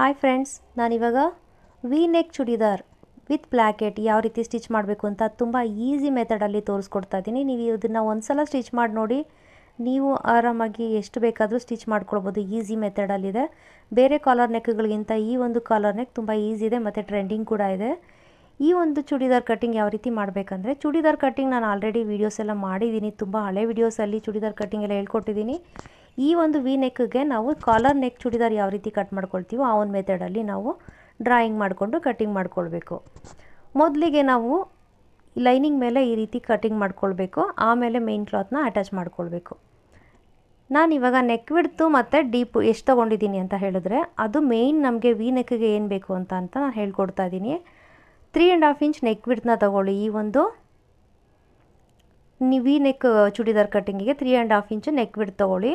Hi friends ನಾನಿವಾಗ V neck churidar with placket ಯಾವ ರೀತಿ ಸ್ಟಿಚ್ ಮಾಡಬೇಕು ಅಂತ ತುಂಬ ಈಸಿ ಮೆಥಡಲ್ಲಿ ತೋರಿಸ್ಕೊಡ್ತಾ ಇದ್ದೀನಿ. ನೀವು ಇದನ್ನು ಒಂದು ಸಲ ಸ್ಟಿಚ್ ಮಾಡಿ ನೋಡಿ, ನೀವು ಆರಾಮಾಗಿ ಎಷ್ಟು ಬೇಕಾದರೂ ಸ್ಟಿಚ್ ಮಾಡ್ಕೊಳ್ಬೋದು. ಈಸಿ ಮೆಥಡಲ್ಲಿದೆ ಬೇರೆ ಕಾಲರ್ ನೆಕ್ಗಳಿಗಿಂತ ಈ ಒಂದು ಕಾಲರ್ ನೆಕ್ ತುಂಬ ಈಸಿ ಇದೆ ಮತ್ತು ಟ್ರೆಂಡಿಂಗ್ ಕೂಡ ಇದೆ. ಈ ಒಂದು ಚೂಡಿದಾರ್ ಕಟ್ಟಿಂಗ್ ಯಾವ ರೀತಿ ಮಾಡಬೇಕಂದ್ರೆ, ಚೂಡಿದಾರ್ ಕಟ್ಟಿಂಗ್ ನಾನು ಆಲ್ರೆಡಿ ವೀಡಿಯೋಸ್ ಎಲ್ಲ ಮಾಡಿದ್ದೀನಿ. ತುಂಬ ಹಳೆ ವೀಡಿಯೋಸಲ್ಲಿ ಚೂಡಿದಾರ್ ಕಟ್ಟಿಂಗ್ ಎಲ್ಲ ಹೇಳ್ಕೊಟ್ಟಿದ್ದೀನಿ. ಈ ಒಂದು ವಿ ನೆಕ್ಗೆ ನಾವು ಕಾಲರ್ ನೆಕ್ ಚೂಡಿದಾರ್ ಯಾವ ರೀತಿ ಕಟ್ ಮಾಡ್ಕೊಳ್ತೀವೋ ಆ ಒಂದು ಮೆಥಡಲ್ಲಿ ನಾವು ಡ್ರಾಯಿಂಗ್ ಮಾಡಿಕೊಂಡು ಕಟ್ಟಿಂಗ್ ಮಾಡ್ಕೊಳ್ಬೇಕು. ಮೊದಲಿಗೆ ನಾವು ಲೈನಿಂಗ್ ಮೇಲೆ ಈ ರೀತಿ ಕಟ್ಟಿಂಗ್ ಮಾಡ್ಕೊಳ್ಬೇಕು, ಆಮೇಲೆ ಮೇನ್ ಕ್ಲಾತ್ನ ಅಟ್ಯಾಚ್ ಮಾಡ್ಕೊಳ್ಬೇಕು. ನಾನು ಇವಾಗ ನೆಕ್ ವಿಡ್ತು ಮತ್ತು ಡೀಪ್ ಎಷ್ಟು ತೊಗೊಂಡಿದ್ದೀನಿ ಅಂತ ಹೇಳಿದ್ರೆ, ಅದು ಮೇಯ್ನ್ ನಮಗೆ ವಿ ನೆಕ್ಗೆ ಏನು ಬೇಕು ಅಂತ ಅಂತ ನಾನು ಹೇಳ್ಕೊಡ್ತಾ ಇದ್ದೀನಿ three and half inch neck ವಿಡ್ತ್ನ ತೊಗೊಳ್ಳಿ. ಈ ಒಂದು ನೀವು V neck churidar ಕಟ್ಟಿಂಗಿಗೆ three and half inch neck width ತೊಗೊಳ್ಳಿ.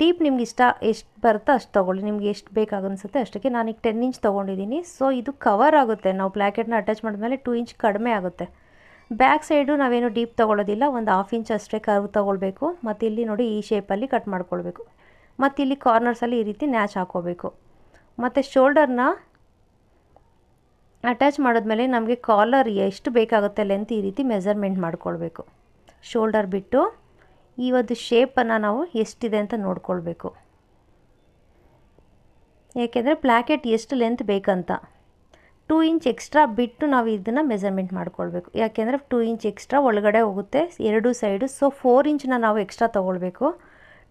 ಡೀಪ್ ನಿಮ್ಗೆ ಇಷ್ಟ ಎಷ್ಟು ಬರುತ್ತೋ ಅಷ್ಟು ತೊಗೊಳ್ಳಿ. ನಿಮ್ಗೆ ಎಷ್ಟು ಬೇಕಾಗನ್ಸುತ್ತೆ ಅಷ್ಟಕ್ಕೆ ನಾನೀಗ ಟೆನ್ ಇಂಚ್ ತೊಗೊಂಡಿದ್ದೀನಿ ಸೊ ಇದು ಕವರ್ ಆಗುತ್ತೆ. ನಾವು ಪ್ಲ್ಯಾಕೆಟ್ನ ಅಟ್ಯಾಚ್ ಮಾಡಿದ್ಮೇಲೆ ಟೂ ಇಂಚ್ ಕಡಿಮೆ ಆಗುತ್ತೆ. ಬ್ಯಾಕ್ ಸೈಡು ನಾವೇನು ಡೀಪ್ ತೊಗೊಳ್ಳೋದಿಲ್ಲ ಒಂದು ಹಾಫ್ ಇಂಚ್ ಅಷ್ಟೇ ಕರ್ವ್ ತೊಗೊಳ್ಬೇಕು. ಮತ್ತು ಇಲ್ಲಿ ನೋಡಿ ಈ ಶೇಪಲ್ಲಿ ಕಟ್ ಮಾಡ್ಕೊಳ್ಬೇಕು. ಮತ್ತು ಇಲ್ಲಿ ಕಾರ್ನರ್ಸಲ್ಲಿ ಈ ರೀತಿ ನ್ಯಾಚ್ ಹಾಕೋಬೇಕು. ಮತ್ತು ಶೋಲ್ಡರ್ನ ಅಟ್ಯಾಚ್ ಮಾಡಿದ್ಮೇಲೆ ನಮಗೆ ಕಾಲರ್ ಎಷ್ಟು ಬೇಕಾಗುತ್ತೆ ಲೆಂತ್ ಈ ರೀತಿ ಮೆಜರ್ಮೆಂಟ್ ಮಾಡ್ಕೊಳ್ಬೇಕು. ಶೋಲ್ಡರ್ ಬಿಟ್ಟು ಈ ಒಂದು ಶೇಪನ್ನು ನಾವು ಎಷ್ಟಿದೆ ಅಂತ ನೋಡ್ಕೊಳ್ಬೇಕು. ಏಕೆಂದರೆ ಪ್ಲ್ಯಾಕೆಟ್ ಎಷ್ಟು ಲೆಂತ್ ಬೇಕಂತ. ಟೂ ಇಂಚ್ ಎಕ್ಸ್ಟ್ರಾ ಬಿಟ್ಟು ನಾವು ಇದನ್ನು ಮೆಜರ್ಮೆಂಟ್ ಮಾಡ್ಕೊಳ್ಬೇಕು. ಯಾಕೆಂದರೆ ಟೂ ಇಂಚ್ ಎಕ್ಸ್ಟ್ರಾ ಒಳಗಡೆ ಹೋಗುತ್ತೆ, ಎರಡು ಸೈಡು ಸೊ ಫೋರ್ ಇಂಚನ್ನ ನಾವು ಎಕ್ಸ್ಟ್ರಾ ತೊಗೊಳ್ಬೇಕು.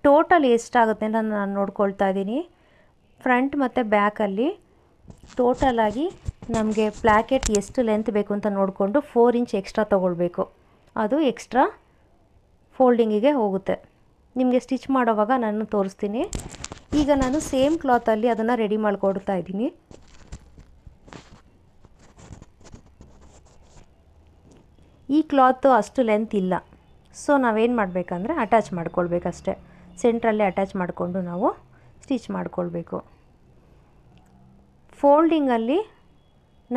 ಟೋಟಲ್ ಎಷ್ಟಾಗುತ್ತೆ ಅಂತ ನಾನು ನೋಡ್ಕೊಳ್ತಾ ಇದ್ದೀನಿ. ಫ್ರಂಟ್ ಮತ್ತು ಬ್ಯಾಕಲ್ಲಿ ಟೋಟಲಾಗಿ ನಮಗೆ ಪ್ಲ್ಯಾಕೆಟ್ ಎಷ್ಟು ಲೆಂತ್ ಬೇಕು ಅಂತ ನೋಡಿಕೊಂಡು ಫೋರ್ ಇಂಚ್ ಎಕ್ಸ್ಟ್ರಾ ತೊಗೊಳ್ಬೇಕು. ಅದು ಎಕ್ಸ್ಟ್ರಾ ಫೋಲ್ಡಿಂಗಿಗೆ ಹೋಗುತ್ತೆ. ನಿಮಗೆ ಸ್ಟಿಚ್ ಮಾಡೋವಾಗ ನಾನು ತೋರಿಸ್ತೀನಿ. ಈಗ ನಾನು ಸೇಮ್ ಕ್ಲಾತಲ್ಲಿ ಅದನ್ನು ರೆಡಿ ಮಾಡಿಕೊಡ್ತಾ ಇದ್ದೀನಿ. ಈ ಕ್ಲಾತು ಅಷ್ಟು ಲೆಂತ್ ಇಲ್ಲ. ಸೊ ನಾವೇನು ಮಾಡಬೇಕಂದ್ರೆ ಅಟ್ಯಾಚ್ ಮಾಡ್ಕೊಳ್ಬೇಕಷ್ಟೆ. ಸೆಂಟ್ರಲ್ಲೇ ಅಟ್ಯಾಚ್ ಮಾಡಿಕೊಂಡು ನಾವು ಸ್ಟಿಚ್ ಮಾಡಿಕೊಳ್ಬೇಕು. ಫೋಲ್ಡಿಂಗಲ್ಲಿ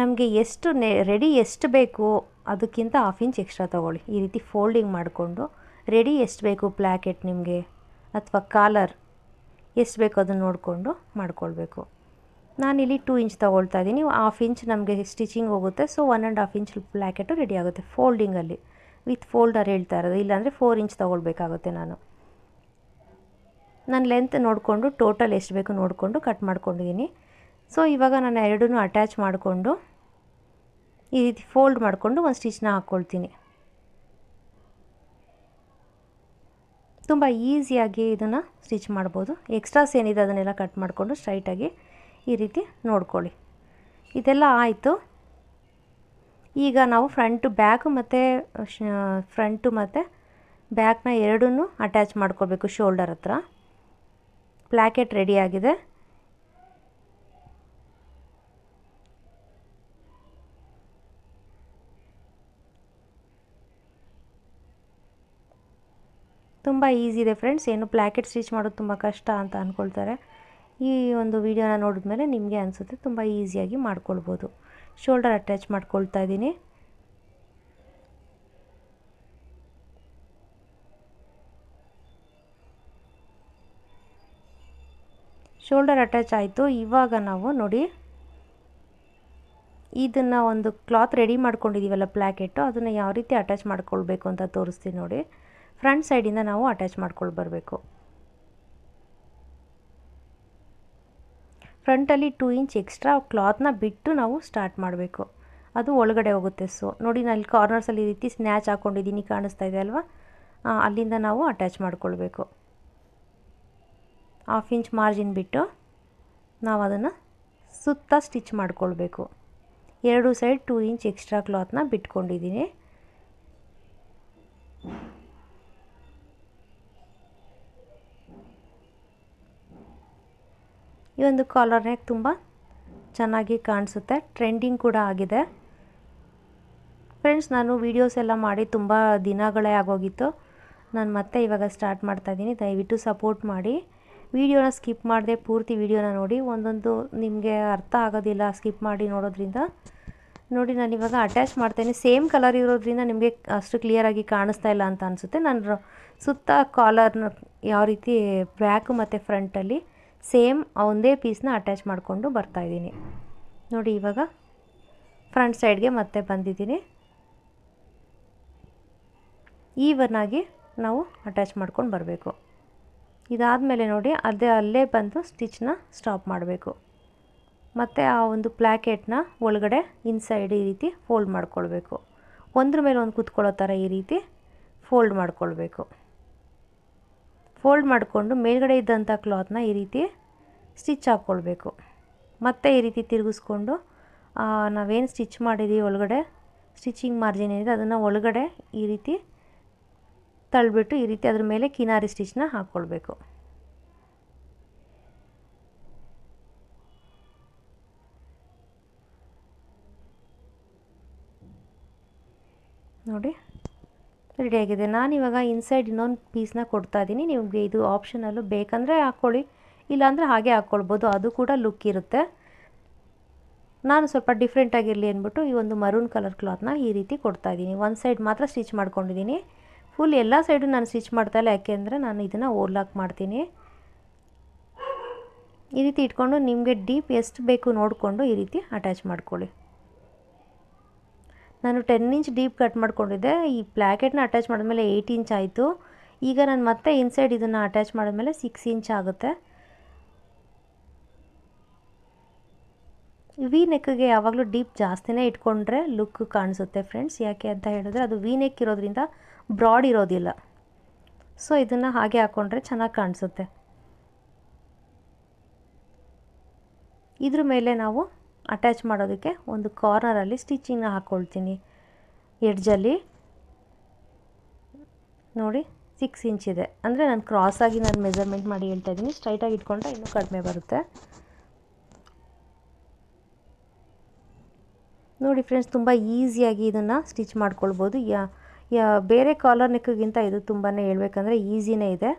ನಮಗೆ ಎಷ್ಟು ನೆ ರೆಡಿ ಎಷ್ಟು ಬೇಕು ಅದಕ್ಕಿಂತ ಹಾಫ್ ಇಂಚ್ ಎಕ್ಸ್ಟ್ರಾ ತೊಗೊಳ್ಳಿ. ಈ ರೀತಿ ಫೋಲ್ಡಿಂಗ್ ಮಾಡಿಕೊಂಡು ರೆಡಿ ಎಷ್ಟು ಬೇಕು ಪ್ಲ್ಯಾಕೆಟ್ ನಿಮಗೆ? ಅಥವಾ ಕಾಲರ್ ಎಷ್ಟು ಬೇಕು ಅದನ್ನು ನೋಡಿಕೊಂಡು ಮಾಡ್ಕೊಳ್ಬೇಕು. ನಾನಿಲ್ಲಿ ಟೂ ಇಂಚ್ ತೊಗೊಳ್ತಾ ಇದ್ದೀನಿ. ಹಾಫ್ ಇಂಚ್ ನಮಗೆ ಸ್ಟಿಚಿಂಗ್ ಹೋಗುತ್ತೆ. So one and half inch placket ready ಆಗುತ್ತೆ ಫೋಲ್ಡಿಂಗಲ್ಲಿ ವಿತ್ ಫೋಲ್ಡರ್ ಹೇಳ್ತಾ ಇರೋದು. ಇಲ್ಲಾಂದರೆ ಫೋರ್ ಇಂಚ್ ತೊಗೊಳ್ಬೇಕಾಗುತ್ತೆ ನಾನು. ನಾನು ಲೆಂತ್ ನೋಡಿಕೊಂಡು ಟೋಟಲ್ ಎಷ್ಟು ಬೇಕು ನೋಡಿಕೊಂಡು ಕಟ್ ಮಾಡ್ಕೊಂಡಿದ್ದೀನಿ. ಸೊ ಇವಾಗ ನಾನು ಎರಡೂ ಅಟ್ಯಾಚ್ ಮಾಡಿಕೊಂಡು ಈ ರೀತಿ ಫೋಲ್ಡ್ ಮಾಡಿಕೊಂಡು ಒಂದು ಸ್ಟಿಚ್ನ ಹಾಕ್ಕೊಳ್ತೀನಿ ತುಂಬ ಈಸಿಯಾಗಿ ಇದನ್ನು ಸ್ಟಿಚ್ ಮಾಡ್ಬೋದು. ಎಕ್ಸ್ಟ್ರಾಸ್ ಏನಿದೆ ಅದನ್ನೆಲ್ಲ ಕಟ್ ಮಾಡಿಕೊಂಡು ಸ್ಟ್ರೈಟಾಗಿ ಈ ರೀತಿ ನೋಡ್ಕೊಳ್ಳಿ. ಇದೆಲ್ಲ ಆಯಿತು. ಈಗ ನಾವು ಫ್ರಂಟು ಬ್ಯಾಕು ಮತ್ತು ಫ್ರಂಟು ಮತ್ತು ಬ್ಯಾಕ್ನ ಎರಡೂ ಅಟ್ಯಾಚ್ ಮಾಡ್ಕೋಬೇಕು ಶೋಲ್ಡರ್ ಹತ್ರ. ಪ್ಲ್ಯಾಕೆಟ್ ರೆಡಿಯಾಗಿದೆ ತುಂಬ ಈಸಿ ಇದೆ ಫ್ರೆಂಡ್ಸ್ ಏನು ಪ್ಲ್ಯಾಕೆಟ್ ಸ್ಟಿಚ್ ಮಾಡೋದು ತುಂಬ ಕಷ್ಟ ಅಂತ ಅಂದ್ಕೊಳ್ತಾರೆ ಈ ಒಂದು ವಿಡಿಯೋನ ನೋಡಿದ್ಮೇಲೆ ನಿಮಗೆ ಅನಿಸುತ್ತೆ ತುಂಬ ಈಸಿಯಾಗಿ ಮಾಡ್ಕೊಳ್ಬೋದು. ಶೋಲ್ಡರ್ ಅಟ್ಯಾಚ್ ಮಾಡ್ಕೊಳ್ತಾ ಇದ್ದೀನಿ. ಶೋಲ್ಡರ್ ಅಟ್ಯಾಚ್ ಆಯಿತು. ಇವಾಗ ನಾವು ನೋಡಿ, ಇದನ್ನು ಒಂದು ಕ್ಲಾತ್ ರೆಡಿ ಮಾಡ್ಕೊಂಡಿದ್ದೀವಲ್ಲ ಪ್ಲ್ಯಾಕೆಟು ಅದನ್ನು ಯಾವ ರೀತಿ ಅಟ್ಯಾಚ್ ಮಾಡ್ಕೊಳ್ಬೇಕು ಅಂತ ತೋರಿಸ್ತೀನಿ ನೋಡಿ. ಫ್ರಂಟ್ ಸೈಡಿಂದ ನಾವು ಅಟ್ಯಾಚ್ ಮಾಡ್ಕೊಂಡು ಬರಬೇಕು. ಫ್ರಂಟಲ್ಲಿ ಟೂ ಇಂಚ್ ಎಕ್ಸ್ಟ್ರಾ ಕ್ಲಾತ್ನ ಬಿಟ್ಟು ನಾವು ಸ್ಟಾರ್ಟ್ ಮಾಡಬೇಕು. ಅದು ಒಳಗಡೆ ಹೋಗುತ್ತೆ ಸೊ ನೋಡಿ ನಾನು ಕಾರ್ನರ್ಸಲ್ಲಿ ಈ ರೀತಿ ಸ್ನ್ಯಾಚ್ ಹಾಕ್ಕೊಂಡಿದ್ದೀನಿ ಕಾಣಿಸ್ತಾ ಇದೆ ಅಲ್ವಾ? ಅಲ್ಲಿಂದ ನಾವು ಅಟ್ಯಾಚ್ ಮಾಡ್ಕೊಳ್ಬೇಕು. ಹಾಫ್ ಇಂಚ್ ಮಾರ್ಜಿನ್ ಬಿಟ್ಟು ನಾವು ಅದನ್ನು ಸುತ್ತ ಸ್ಟಿಚ್ ಮಾಡ್ಕೊಳ್ಬೇಕು. ಎರಡು ಸೈಡ್ ಟೂ ಇಂಚ್ ಎಕ್ಸ್ಟ್ರಾ ಕ್ಲಾತ್ನ ಬಿಟ್ಕೊಂಡಿದ್ದೀನಿ. ಈ ಒಂದು ಕಾಲರ್ ತುಂಬ ಚೆನ್ನಾಗಿ ಕಾಣಿಸುತ್ತೆ. ಟ್ರೆಂಡಿಂಗ್ ಕೂಡ ಆಗಿದೆ. ಫ್ರೆಂಡ್ಸ್ ನಾನು ವೀಡಿಯೋಸ್ ಎಲ್ಲ ಮಾಡಿ ತುಂಬ ದಿನಗಳೇ ಆಗೋಗಿತ್ತು. ನಾನು ಮತ್ತೆ ಇವಾಗ ಸ್ಟಾರ್ಟ್ ಮಾಡ್ತಾಯಿದ್ದೀನಿ ದಯವಿಟ್ಟು ಸಪೋರ್ಟ್ ಮಾಡಿ. ವೀಡಿಯೋನ ಸ್ಕಿಪ್ ಮಾಡದೆ ಪೂರ್ತಿ ವೀಡಿಯೋನ ನೋಡಿ. ಒಂದೊಂದು ನಿಮಗೆ ಅರ್ಥ ಆಗೋದಿಲ್ಲ ಸ್ಕಿಪ್ ಮಾಡಿ ನೋಡೋದ್ರಿಂದ. ನೋಡಿ, ನಾನು ಇವಾಗ ಅಟ್ಯಾಚ್ ಮಾಡ್ತೇನೆ. ಸೇಮ್ ಕಲರ್ ಇರೋದ್ರಿಂದ ನಿಮಗೆ ಅಷ್ಟು ಕ್ಲಿಯರಾಗಿ ಕಾಣಿಸ್ತಾ ಇಲ್ಲ ಅಂತ ಅನಿಸುತ್ತೆ. ನಾನು ಸುತ್ತ ಕಾಲರ್ನ ಯಾವ ರೀತಿ ಬ್ಯಾಕು ಮತ್ತು ಫ್ರಂಟಲ್ಲಿ ಸೇಮ್ ಒಂದೇ ಪೀಸ್ನ ಅಟ್ಯಾಚ್ ಮಾಡಿಕೊಂಡು ಬರ್ತಾಯಿದ್ದೀನಿ ನೋಡಿ ಇವಾಗ ಫ್ರಂಟ್ ಸೈಡ್ಗೆ ಮತ್ತೆ ಬಂದಿದ್ದೀನಿ. ಈವನ್ನಾಗಿ ನಾವು ಅಟ್ಯಾಚ್ ಮಾಡ್ಕೊಂಡು ಬರಬೇಕು. ಇದಾದಮೇಲೆ ನೋಡಿ ಅದೇ ಅಲ್ಲೇ ಬಂದು ಸ್ಟಿಚ್ನ ಸ್ಟಾಪ್ ಮಾಡಬೇಕು. ಮತ್ತು ಆ ಒಂದು ಪ್ಲ್ಯಾಕೆಟ್ನ ಒಳಗಡೆ ಇನ್ಸೈಡ್ ಈ ರೀತಿ ಫೋಲ್ಡ್ ಮಾಡ್ಕೊಳ್ಬೇಕು. ಒಂದ್ರ ಮೇಲೆ ಒಂದು ಕೂತ್ಕೊಳ್ಳೋ ಥರ ಈ ರೀತಿ ಫೋಲ್ಡ್ ಮಾಡ್ಕೊಳ್ಬೇಕು. ಫೋಲ್ಡ್ ಮಾಡಿಕೊಂಡು ಮೇಲ್ಗಡೆ ಇದ್ದಂಥ ಕ್ಲಾತ್ನ ಈ ರೀತಿ ಸ್ಟಿಚ್ ಹಾಕ್ಕೊಳ್ಬೇಕು. ಮತ್ತೆ ಈ ರೀತಿ ತಿರುಗಿಸ್ಕೊಂಡು ನಾವೇನು ಸ್ಟಿಚ್ ಮಾಡಿದ್ದೀವಿ ಒಳಗಡೆ ಸ್ಟಿಚಿಂಗ್ ಮಾರ್ಜಿನ್ ಏನಿದೆ ಅದನ್ನು ಒಳಗಡೆ ಈ ರೀತಿ ತಳ್ಳಿಬಿಟ್ಟು ಈ ರೀತಿ ಅದ್ರ ಮೇಲೆ ಕಿನಾರಿ ಸ್ಟಿಚ್ನ ಹಾಕ್ಕೊಳ್ಬೇಕು ನೋಡಿ ರೆಡಿಯಾಗಿದೆ ನಾನಿವಾಗ ಇನ್ಸೈಡ್ ಇನ್ನೊಂದು ಪೀಸ್ನ ಕೊಡ್ತಾ ಇದ್ದೀನಿ. ನಿಮಗೆ ಇದು ಆಪ್ಷನಲ್ಲೂ ಬೇಕಂದರೆ ಹಾಕ್ಕೊಳ್ಳಿ ಇಲ್ಲಾಂದರೆ ಹಾಗೆ ಹಾಕ್ಕೊಳ್ಬೋದು ಅದು ಕೂಡ ಲುಕ್ ಇರುತ್ತೆ. ನಾನು ಸ್ವಲ್ಪ ಡಿಫ್ರೆಂಟಾಗಿರಲಿ ಅಂದ್ಬಿಟ್ಟು ಈ ಒಂದು ಮರೂನ್ ಕಲರ್ ಕ್ಲಾತ್ನ ಈ ರೀತಿ ಕೊಡ್ತಾ ಇದ್ದೀನಿ. ಒಂದು ಸೈಡ್ ಮಾತ್ರ ಸ್ಟಿಚ್ ಮಾಡ್ಕೊಂಡಿದ್ದೀನಿ. ಫುಲ್ ಎಲ್ಲ ಸೈಡು ನಾನು ಸ್ಟಿಚ್ ಮಾಡ್ತಾಯಿಲ್ಲ ಯಾಕೆಂದರೆ ನಾನು ಇದನ್ನು ಓರ್ಲಾಕ್ ಮಾಡ್ತೀನಿ. ಈ ರೀತಿ ಇಟ್ಕೊಂಡು ನಿಮಗೆ ಡೀಪ್ ಎಷ್ಟು ಬೇಕು ನೋಡಿಕೊಂಡು ಈ ರೀತಿ ಅಟ್ಯಾಚ್ ಮಾಡ್ಕೊಳ್ಳಿ. ನಾನು ಟೆನ್ ಇಂಚ್ ಡೀಪ್ ಕಟ್ ಮಾಡ್ಕೊಂಡಿದ್ದೆ. ಈ ಪ್ಲ್ಯಾಕೆಟ್ನ ಅಟ್ಯಾಚ್ ಮಾಡಿದ್ಮೇಲೆ ಏಯ್ಟ್ ಇಂಚ್ ಆಯಿತು. ಈಗ ನಾನು ಮತ್ತೆ ಇನ್ಸೈಡ್ ಇದನ್ನು ಅಟ್ಯಾಚ್ ಮಾಡಿದ್ಮೇಲೆ ಸಿಕ್ಸ್ ಇಂಚ್ ಆಗುತ್ತೆ. ವಿ ನೆಕ್ಗೆ ಯಾವಾಗಲೂ ಡೀಪ್ ಜಾಸ್ತಿನೇ ಇಟ್ಕೊಂಡ್ರೆ ಲುಕ್ ಕಾಣಿಸುತ್ತೆ ಫ್ರೆಂಡ್ಸ್ ಯಾಕೆ ಅಂತ ಹೇಳಿದ್ರೆ ಅದು ವಿ ನೆಕ್ ಇರೋದ್ರಿಂದ ಬ್ರಾಡ್ ಇರೋದಿಲ್ಲ. ಸೊ ಇದನ್ನು ಹಾಗೆ ಹಾಕ್ಕೊಂಡ್ರೆ ಚೆನ್ನಾಗಿ ಕಾಣಿಸುತ್ತೆ. ಇದ್ರ ಮೇಲೆ ನಾವು ಅಟ್ಯಾಚ್ ಮಾಡೋದಕ್ಕೆ ಒಂದು ಕಾರ್ನರಲ್ಲಿ ಸ್ಟಿಚಿಂಗ್ನ ಹಾಕ್ಕೊಳ್ತೀನಿ ಎಡ್ಜಲ್ಲಿ ನೋಡಿ ಸಿಕ್ಸ್ ಇಂಚ್ ಇದೆ. ಅಂದರೆ ನಾನು ಕ್ರಾಸಾಗಿ ನಾನು ಮೆಜರ್ಮೆಂಟ್ ಮಾಡಿ ಹೇಳ್ತಾ ಇದ್ದೀನಿ ಸ್ಟ್ರೈಟಾಗಿ ಇಟ್ಕೊಂಡ್ರೆ ಇನ್ನೂ ಕಡಿಮೆ ಬರುತ್ತೆ. ನೋಡಿ ಫ್ರೆಂಡ್ಸ್ ತುಂಬ ಈಸಿಯಾಗಿ ಇದನ್ನು ಸ್ಟಿಚ್ ಮಾಡ್ಕೊಳ್ಬೋದು. ಯಾ ಯಾ, ಬೇರೆ ಕಾಲರ್ ನೆಕ್ಗಿಂತ ಇದು ತುಂಬಾ ಹೇಳ್ಬೇಕಂದ್ರೆ ಈಸಿನೇ ಇದೆ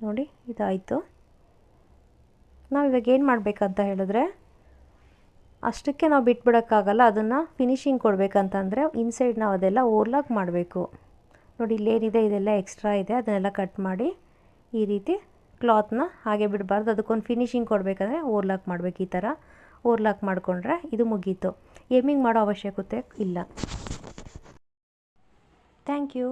ನೋಡಿ ಇದಾಯಿತು ನಾವು ಏನು ಮಾಡಬೇಕಂತ ಹೇಳಿದ್ರೆ, ಅಷ್ಟಕ್ಕೆ ನಾವು ಬಿಟ್ಬಿಡೋಕ್ಕಾಗಲ್ಲ, ಅದನ್ನು ಫಿನಿಶಿಂಗ್ ಕೊಡಬೇಕಂತಂದರೆ ಇನ್ಸೈಡ್ ನಾವು ಅದೆಲ್ಲ ಓರ್ಲಾಕ್ ಮಾಡಬೇಕು. ನೋಡಿ, ಇಲ್ಲೇನಿದೆ, ಇದೆಲ್ಲ ಎಕ್ಸ್ಟ್ರಾ ಇದೆ, ಅದನ್ನೆಲ್ಲ ಕಟ್ ಮಾಡಿ ಈ ರೀತಿ ಕ್ಲಾತ್ನ ಹಾಗೆ ಬಿಡಬಾರ್ದು. ಅದಕ್ಕೊಂದು ಫಿನಿಶಿಂಗ್ ಕೊಡಬೇಕಂದ್ರೆ ಓರ್ಲಾಕ್ ಮಾಡಬೇಕು ಈ ಥರ ಓರ್ಲಾಕ್ ಮಾಡಿಕೊಂಡ್ರೆ ಇದು ಮುಗೀತು. ಏಮಿಂಗ್ ಮಾಡೋ ಅವಶ್ಯಕತೆ ಇಲ್ಲ. Thank you